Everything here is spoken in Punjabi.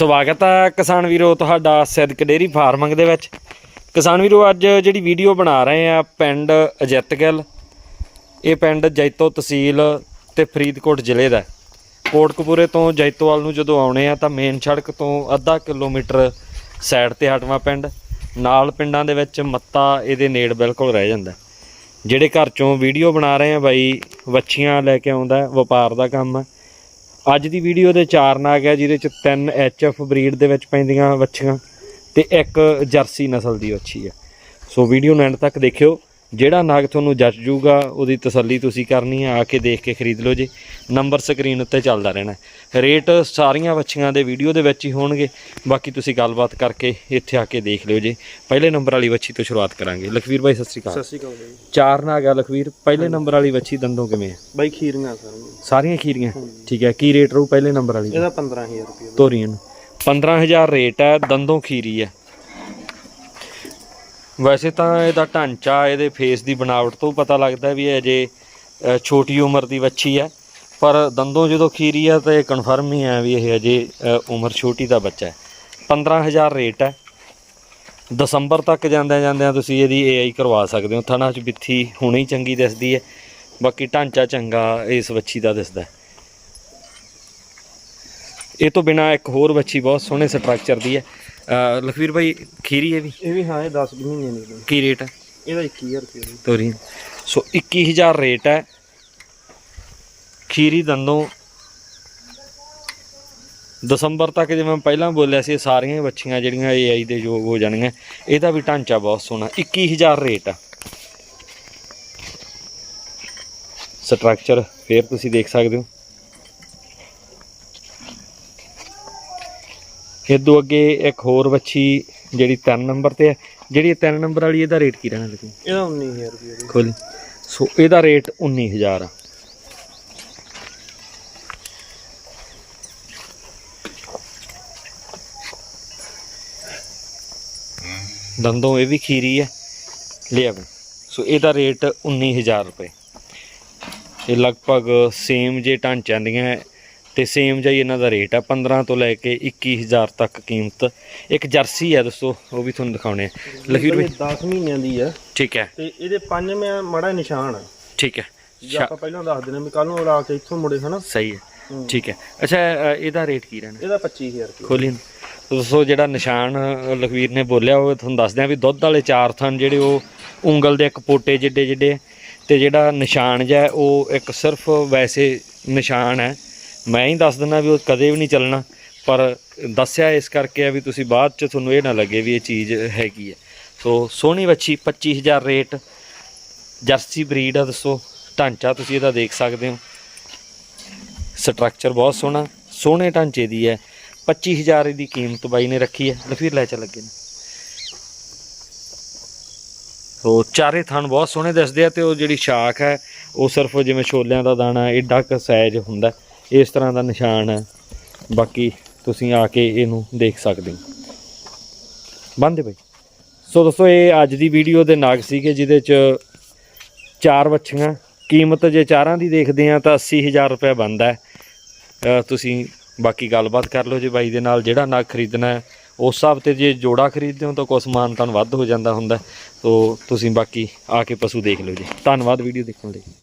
ਸਵਾਗਤ ਹੈ ਕਿਸਾਨ ਵੀਰੋ, ਤੁਹਾਡਾ ਸਿੱਧਕ ਡੇਰੀ ਫਾਰਮਿੰਗ ਦੇ ਵਿੱਚ। ਕਿਸਾਨ ਵੀਰੋ, ਅੱਜ ਜਿਹੜੀ ਵੀਡੀਓ ਬਣਾ ਰਹੇ ਆ ਪਿੰਡ ਅਜਿੱਤਗਿੱਲ ਇਹ ਪਿੰਡ ਜੈਤੋ ਤਹਿਸੀਲ ਤੇ ਫਰੀਦਕੋਟ ਜ਼ਿਲ੍ਹੇ ਦਾ ਹੈ। ਕੋਟਕਪੂਰੇ ਤੋਂ ਜੈਤੋਵਾਲ ਨੂੰ ਜਦੋਂ ਆਉਣੇ ਆ, ਤਾਂ ਮੇਨ ਸੜਕ ਤੋਂ ਅੱਧਾ ਕਿਲੋਮੀਟਰ ਸਾਈਡ ਤੇ ਹਟਵਾ ਪਿੰਡ। ਨਾਲ ਪਿੰਡਾਂ ਦੇ ਵਿੱਚ ਮੱਤਾ ਇਹਦੇ ਨੇੜ ਬਿਲਕੁਲ ਰਹਿ ਜਾਂਦਾ ਜਿਹੜੇ ਘਰ ਚੋਂ ਵੀਡੀਓ ਬਣਾ ਰਹੇ ਆ ਬਾਈ, ਵੱਛੀਆਂ ਲੈ ਕੇ ਆਉਂਦਾ ਵਪਾਰ ਦਾ ਕੰਮ ਹੈ। ਅੱਜ ਦੀ ਵੀਡੀਓ ਦੇ ਚਾਰ ਨਾਗ ਹੈ, ਜਿਹਦੇ ਚ ਤਿੰਨ ਐਚਐਫ ਬਰੀਡ ਦੇ ਵਿੱਚ ਪੈਂਦੀਆਂ ਵੱਛੀਆਂ ਤੇ ਇੱਕ ਜਰਸੀ ਨਸਲ ਦੀ ਵੱਛੀ ਹੈ। ਸੋ ਵੀਡੀਓ ਨੂੰ ਐਂਡ ਤੱਕ ਦੇਖਿਓ। ਜਿਹੜਾ ਨਾਗ ਤੁਹਾਨੂੰ ਜੱਜ ਜੂਗਾ ਉਹਦੀ ਤਸੱਲੀ ਤੁਸੀਂ ਕਰਨੀ ਹੈ ਆ ਕੇ ਦੇਖ ਕੇ ਖਰੀਦ ਲਓ ਜੀ। ਨੰਬਰ ਸਕਰੀਨ ਉੱਤੇ ਚੱਲਦਾ ਰਹਿਣਾ। ਰੇਟ ਸਾਰੀਆਂ ਵੱਛੀਆਂ ਦੇ ਵੀਡੀਓ ਦੇ ਵਿੱਚ ਹੀ ਹੋਣਗੇ। ਬਾਕੀ ਤੁਸੀਂ ਗੱਲਬਾਤ ਕਰਕੇ ਇੱਥੇ ਆ ਕੇ ਦੇਖ ਲਿਓ ਜੀ। ਪਹਿਲੇ ਨੰਬਰ ਵਾਲੀ ਵੱਛੀ ਤੋਂ ਸ਼ੁਰੂਆਤ ਕਰਾਂਗੇ। ਲਖਵੀਰ ਬਾਈ ਸਤਿ ਸ਼੍ਰੀ ਅਕਾਲ। ਸਤਿ ਸ਼੍ਰੀ ਅਕਾਲ ਬਾਈ। ਚਾਰ ਨਾਗ ਆ ਲਖਵੀਰ। ਪਹਿਲੇ ਨੰਬਰ ਵਾਲੀ ਵੱਛੀ ਦੰਦੋਂ ਕਿਵੇਂ ਆ? ਬਾਈ ਖੀਰੀਆਂ ਸਰ। ਸਾਰੀਆਂ ਖੀਰੀਆਂ? ਠੀਕ ਹੈ ਕੀ ਰੇਟ ਰਹੂ ਪਹਿਲੇ ਨੰਬਰ ਵਾਲੀ? ਇਹਦਾ 15000 ਰੁਪਏ ਤੋਰੀਆਂ ਨੂੰ। 15000 ਰੇਟ ਹੈ ਦੰਦੋਂ ਖੀਰੀ ਹੈ। ਵੈਸੇ ਤਾਂ ਇਹਦਾ ਢਾਂਚਾ, ਇਹਦੇ ਫੇਸ ਦੀ ਬਣਾਵਟ ਤੋਂ ਪਤਾ ਲੱਗਦਾ ਵੀ ਇਹ ਅਜੇ ਛੋਟੀ ਉਮਰ ਦੀ ਬੱਚੀ ਹੈ। ਪਰ ਦੰਦੋਂ ਜਦੋਂ ਖੀਰੀ ਹੈ ਤਾਂ ਇਹ ਕਨਫਰਮ ਹੀ ਹੈ ਵੀ ਇਹ ਅਜੇ ਉਮਰ ਛੋਟੀ ਦਾ ਬੱਚਾ ਹੈ। 15000 ਰੇਟ ਹੈ। ਦਸੰਬਰ ਤੱਕ ਜਾਂਦਿਆਂ ਜਾਂਦਿਆਂ ਤੁਸੀਂ ਇਹਦੀ ਏਆਈ ਕਰਵਾ ਸਕਦੇ ਹੋ। ਥਣਾ 'ਚ ਬਿੱਥੀ ਹੁਣੇ ਹੀ ਚੰਗੀ ਦਿਸਦੀ ਹੈ। ਬਾਕੀ ਢਾਂਚਾ ਚੰਗਾ ਇਸ ਵੱਛੀ ਦਾ ਦਿਸਦਾ ਹੈ। ਇਹ ਤੋਂ ਬਿਨਾ ਇੱਕ ਹੋਰ ਬੱਚੀ ਬਹੁਤ ਸੋਹਣੇ ਸਟਰਕਚਰ ਦੀ ਹੈ। ਅਹ ਲਖਵੀਰ ਭਾਈ ਖੀਰੀ ਹੈ ਵੀ? ਇਹ ਵੀ ਹਾਂ ਇਹ 10 ਕੁ ਮਹੀਨੇ ਦੀ। ਕੀ ਰੇਟ ਹੈ? ਇਹਦਾ 21000 ਰੁਪਏ ਬਾਈ। ਤੋਰੀ। ਸੋ 21000 ਰੇਟ ਹੈ। ਖੀਰੀ ਦੰਦੋਂ ਦਸੰਬਰ ਤੱਕ ਜਿਵੇਂ ਮੈਂ ਪਹਿਲਾਂ ਬੋਲਿਆ ਸੀ ਇਹ ਸਾਰੀਆਂ ਹੀ ਬੱਚੀਆਂ ਜਿਹੜੀਆਂ AI ਦੇ ਯੋਗ ਹੋ ਜਾਣਗੀਆਂ। ਇਹਦਾ ਵੀ ਢਾਂਚਾ ਬਹੁਤ ਸੋਹਣਾ। 21000 ਰੇਟ ਆ ਸਟਰਕਚਰ ਫੇਰ ਤੁਸੀਂ ਦੇਖ ਸਕਦੇ ਹੋ। ਇਦੋਂ ਅੱਗੇ ਇੱਕ ਹੋਰ ਬੱਚੀ ਜਿਹੜੀ 3 ਨੰਬਰ ਤੇ ਹੈ। ਜਿਹੜੀ 3 ਨੰਬਰ ਵਾਲੀ ਇਹਦਾ ਰੇਟ ਕੀ ਰਹਿਣਾ ਲੱਗੇ ਇਹਦਾ 19000 ਰੁਪਏ। ਖੋਲੀ ਸੋ ਇਹਦਾ ਰੇਟ 19000 ਆ। ਦੰਦੋਂ ਇਹ ਵੀ ਖੀਰੀ ਹੈ। ਲਿਆ ਬਈ ਸੋ ਇਹਦਾ ਰੇਟ 19000 ਰੁਪਏ। ਇਹ ਲਗਭਗ ਸੇਮ ਜੇ ਢਾਂਚਿਆਂ ਦੀਆਂ ਤੇ ਸੇਮ ਜਿਹਾ ਇਹਨਾਂ ਦਾ ਰੇਟ ਆ 15 ਤੋਂ ਲੈ ਕੇ 21000 ਤੱਕ ਕੀਮਤ। ਇੱਕ ਜਰਸੀ ਹੈ ਦੋਸਤੋ ਉਹ ਵੀ ਤੁਹਾਨੂੰ ਦਿਖਾਉਣੇ ਆ। ਲਖੀਰ ਬਾਈ ਵੀ 10 ਮਹੀਨਿਆਂ ਦੀ ਆ। ਠੀਕ ਹੈ। ਤੇ ਇਹਦੇ ਪੰਜਵੇਂ ਮੜਾ ਨਿਸ਼ਾਨ ਆ। ਠੀਕ ਹੈ। ਜੇ ਆਪਾਂ ਪਹਿਲਾਂ ਦੱਸ ਦਿੰਦੇ ਵੀ ਕੱਲ ਨੂੰ ਲਾ ਕੇ ਇੱਥੋਂ ਮੁੜੇ ਹਨਾ। ਸਹੀ ਹੈ। ਠੀਕ ਹੈ। ਅੱਛਾ ਇਹਦਾ ਰੇਟ ਕੀ ਰਹਿਣਾ? ਇਹਦਾ 25000 ਰੁਪਏ। ਖੋਲੀ ਦੋਸਤੋ ਜਿਹੜਾ ਨਿਸ਼ਾਨ ਲਖਵੀਰ ਨੇ ਬੋਲਿਆ ਉਹ ਤੁਹਾਨੂੰ ਦੱਸਦੇ ਆ ਵੀ ਦੁੱਧ ਵਾਲੇ ਚਾਰ ਥਣ ਜਿਹੜੇ ਉਹ ਉਂਗਲ ਦੇ ਇੱਕ ਪੋਟੇ ਜਿੱਡੇ ਜਿੱਡੇ ਤੇ ਜਿਹੜਾ ਨਿਸ਼ਾਨ ਜਿਹਾ ਉਹ ਇੱਕ ਸਿਰਫ ਵੈਸੇ ਨਿਸ਼ਾਨ ਹੈ। ਮੈਂ ਹੀ ਦੱਸ ਦਿੰਦਾ ਵੀ ਉਹ ਕਦੇ ਵੀ ਨਹੀਂ ਚੱਲਣਾ, ਪਰ ਦੱਸਿਆ ਇਸ ਕਰਕੇ ਆ ਵੀ ਤੁਸੀਂ ਬਾਅਦ ਚ ਤੁਹਾਨੂੰ ਇਹ ਨਾ ਲੱਗੇ ਵੀ ਇਹ ਚੀਜ਼ ਹੈਗੀ ਹੈ ਸੋ ਸੋਹਣੀ ਵੱਛੀ 25000 ਰੇਟ, ਜਰਸੀ ਬਰੀਡ ਆ ਦੱਸੋ, ਢਾਂਚਾ ਤੁਸੀਂ ਇਹਦਾ ਦੇਖ ਸਕਦੇ ਹੋ। ਸਟਰਕਚਰ ਬਹੁਤ ਸੋਹਣਾ, ਸੋਹਣੇ ਢਾਂਚੇ ਦੀ ਹੈ 25000 ਦੀ ਕੀਮਤ ਬਾਈ ਨੇ ਰੱਖੀ ਹੈ, ਲਫੀਰ ਲੈ ਚੱਲ ਲੱਗੇ ਨੇ ਸੋ ਚਾਰੇ ਥਣ ਬਹੁਤ ਸੋਹਣੇ ਦਿਸਦੇ ਆ ਤੇ ਉਹ ਜਿਹੜੀ ਸ਼ਾਖ ਹੈ, ਉਹ ਸਿਰਫ ਜਿਵੇਂ ਛੋਲਿਆਂ ਦਾ ਦਾਣਾ ਏਡਾ ਕ ਸਾਈਜ਼ ਹੁੰਦਾ। ਇਸ ਤਰ੍ਹਾਂ ਦਾ ਨਿਸ਼ਾਨ ਹੈ। ਬਾਕੀ ਤੁਸੀਂ ਆ ਕੇ ਇਹਨੂੰ ਦੇਖ ਸਕਦੇ ਹੋ। ਬੰਦੇ ਬਾਈ ਸੋ ਦੋਸਤੋ, ਇਹ ਅੱਜ ਦੀ ਵੀਡੀਓ ਦੇ ਨਾਗ ਸੀਗੇ, ਜਿਹਦੇ ਚ ਚਾਰ ਵੱਛੀਆਂ, ਕੀਮਤ ਜੇ ਚਾਰਾਂ ਦੀ ਦੇਖਦੇ ਆ ਤਾਂ 80000 ਰੁਪਏ ਬਣਦਾ ਤੁਸੀਂ ਬਾਕੀ ਗੱਲਬਾਤ ਕਰ ਲਓ ਜੇ ਬਾਈ ਦੇ ਨਾਲ ਜਿਹੜਾ ਨਾਗ ਖਰੀਦਣਾ ਉਸ ਹਿਸਾਬ ਤੇ ਜੇ ਜੋੜਾ ਖਰੀਦਦੇ ਹੋ ਤਾਂ ਕੁਛ ਸਮਾਨ ਤੁਹਾਨੂੰ ਵੱਧ ਹੋ ਜਾਂਦਾ ਹੁੰਦਾ ਹੈ। ਤੋ ਤੁਸੀਂ ਬਾਕੀ ਆ ਕੇ ਪਸ਼ੂ ਦੇਖ ਲਓ ਜੀ। ਧੰਨਵਾਦ ਵੀਡੀਓ ਦੇਖਣ ਲਈ।